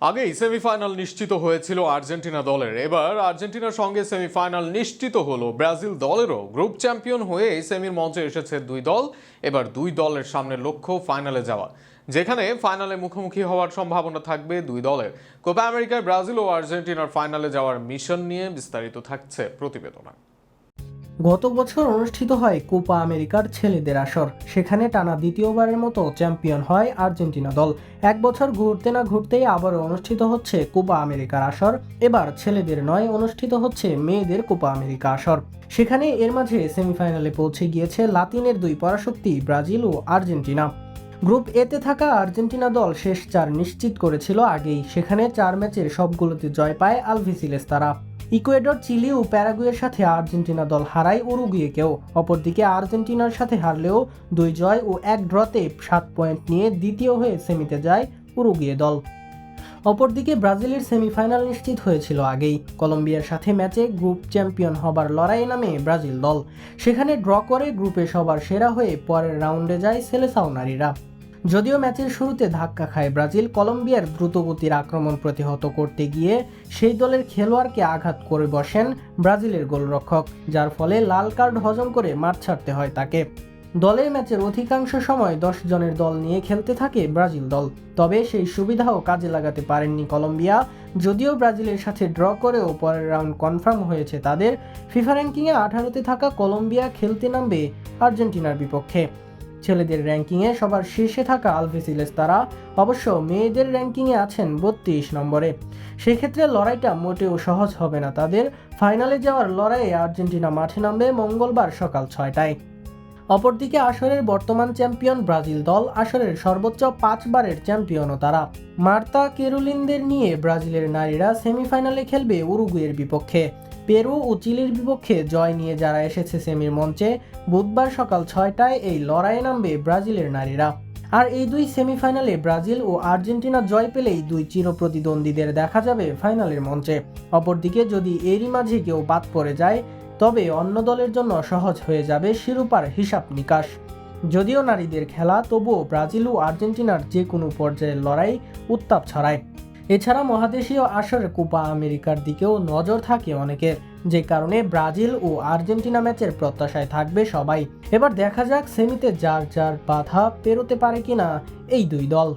আগেই সেমিফাইনাল নিশ্চিত হয়েছিল আর্জেন্টিনা দলের। এবার আর্জেন্টিনার সঙ্গে সেমিফাইনাল নিশ্চিত হলো ব্রাজিল দলেরও। গ্রুপ চ্যাম্পিয়ন হয়ে সেমির মঞ্চে এসেছে দুই দল। এবার দুই দলের সামনে লক্ষ্য ফাইনালে যাওয়া। যেখানে ফাইনালে মুখোমুখি হওয়ার সম্ভাবনা থাকবে দুই দলের। কোপা আমেরিকায় ব্রাজিল ও আর্জেন্টিনার ফাইনালে যাওয়ার মিশন নিয়ে বিস্তারিত থাকছে প্রতিবেদনা। গত বছর অনুষ্ঠিত হয় কোপা আমেরিকার ছেলেদের আসর। সেখানে টানা দ্বিতীয়বারের মতো চ্যাম্পিয়ন হয় আর্জেন্টিনা দল। এক বছর ঘুরতে না ঘুরতেই আবারও অনুষ্ঠিত হচ্ছে কোপা আমেরিকার আসর। এবার ছেলেদের নয়, অনুষ্ঠিত হচ্ছে মেয়েদের কোপা আমেরিকা আসর। সেখানে এর মাঝে সেমিফাইনালে পৌঁছে গিয়েছে লাতিনের দুই পরাশক্তি, ব্রাজিল ও আর্জেন্টিনা। গ্রুপ এতে থাকা আর্জেন্টিনা দল শেষ চার নিশ্চিত করেছিল আগেই। সেখানে চার ম্যাচের সবগুলোতে জয় পায় আলভিসিলেস তারা। ইকুয়েডর, চিলি ও প্যারাগুয়ের সাথে আর্জেন্টিনা দল হারায় উরুগুয়েকেও। অপরদিকে আর্জেন্টিনার সাথে হারলেও দুই জয় ও এক ড্রতে সাত পয়েন্ট নিয়ে দ্বিতীয় হয়ে সেমিতে যায় উরুগুয়ে দল। অপরদিকে ব্রাজিলের সেমিফাইনাল নিশ্চিত হয়েছিল আগেই। কলম্বিয়ার সাথে ম্যাচে গ্রুপ চ্যাম্পিয়ন হবার লড়াই নামে ব্রাজিল দল। সেখানে ড্র করে গ্রুপে সবার সেরা হয়ে পরের রাউন্ডে যায় সেলেসাও নারীরা। যদিও ম্যাচের শুরুতে ধাক্কা খায় ব্রাজিল, কলম্বিয়ার দ্রুতগতির আক্রমণ প্রতিহত করতে গিয়ে সেই দলের খেলোয়াড়কে আঘাত করে বসেন ব্রাজিলের গোলরক্ষক, যার ফলে লাল কার্ড হজম করে মাঠ ছাড়তে হয় তাকে। দলের ম্যাচের অধিকাংশ সময় দশ জনের দল নিয়ে খেলতে থাকে ব্রাজিল দল। তবে সেই সুবিধাও কাজে লাগাতে পারেননি কলম্বিয়া। যদিও ব্রাজিলের সাথে ড্র করেও পরের রাউন্ড কনফার্ম হয়েছে তাদের, ফিফা র্যাঙ্কিংয়ে আঠারোতে থাকা কলম্বিয়া খেলতে নামবে আর্জেন্টিনার বিপক্ষে। ছেলেদের র্যাঙ্কিংয়ে সবার শীর্ষে থাকা আলভেসিলেস তারা অবশ্য মেয়েদের র্যাঙ্কিংয়ে আছেন বত্রিশ নম্বরে। সেক্ষেত্রে লড়াইটা মোটেও সহজ হবে না তাদের। ফাইনালে যাওয়ার লড়াইয়ে আর্জেন্টিনা মাঠে নামবে মঙ্গলবার সকাল ছয়টায়। অপরদিকে আসরের বর্তমান চ্যাম্পিয়ন ব্রাজিল দল আসরের সর্বোচ্চ পাঁচবারের চ্যাম্পিয়নও তারা। মার্তা কেরোলিনদের নিয়ে ব্রাজিলের নারীরা সেমিফাইনালে খেলবে উরুগুয়ের বিপক্ষে। পেরু ও চিলির বিপক্ষে জয় নিয়ে যারা এসেছে সেমির মঞ্চে, বুধবার সকাল ছয়টায় এই লড়াইয়ে নামবে ব্রাজিলের নারীরা। আর এই দুই সেমিফাইনালে ব্রাজিল ও আর্জেন্টিনা জয় পেলেই দুই চিরপ্রতিদ্বন্দ্বীদের দেখা যাবে ফাইনালের মঞ্চে। অপরদিকে যদি এরই মাঝে কেউ বাদ পড়ে যায়, তবে অন্য দলের জন্য সহজ হয়ে যাবে শিরোপার হিসাব নিকাশ। যদিও নারীদের খেলা, তবুও ব্রাজিল ও আর্জেন্টিনার যে কোনো পর্যায়ের লড়াই উত্তাপ ছড়ায়। এছাড়া মহাদেশীয় আসরে কোপা আমেরিকার দিকেও নজর থাকে অনেকের। যে কারণে ব্রাজিল ও আর্জেন্টিনা ম্যাচের প্রত্যাশায় থাকবে সবাই। এবার দেখা যাক সেমিতে যার যার বাধা পেরোতে পারে কিনা এই দুই দল।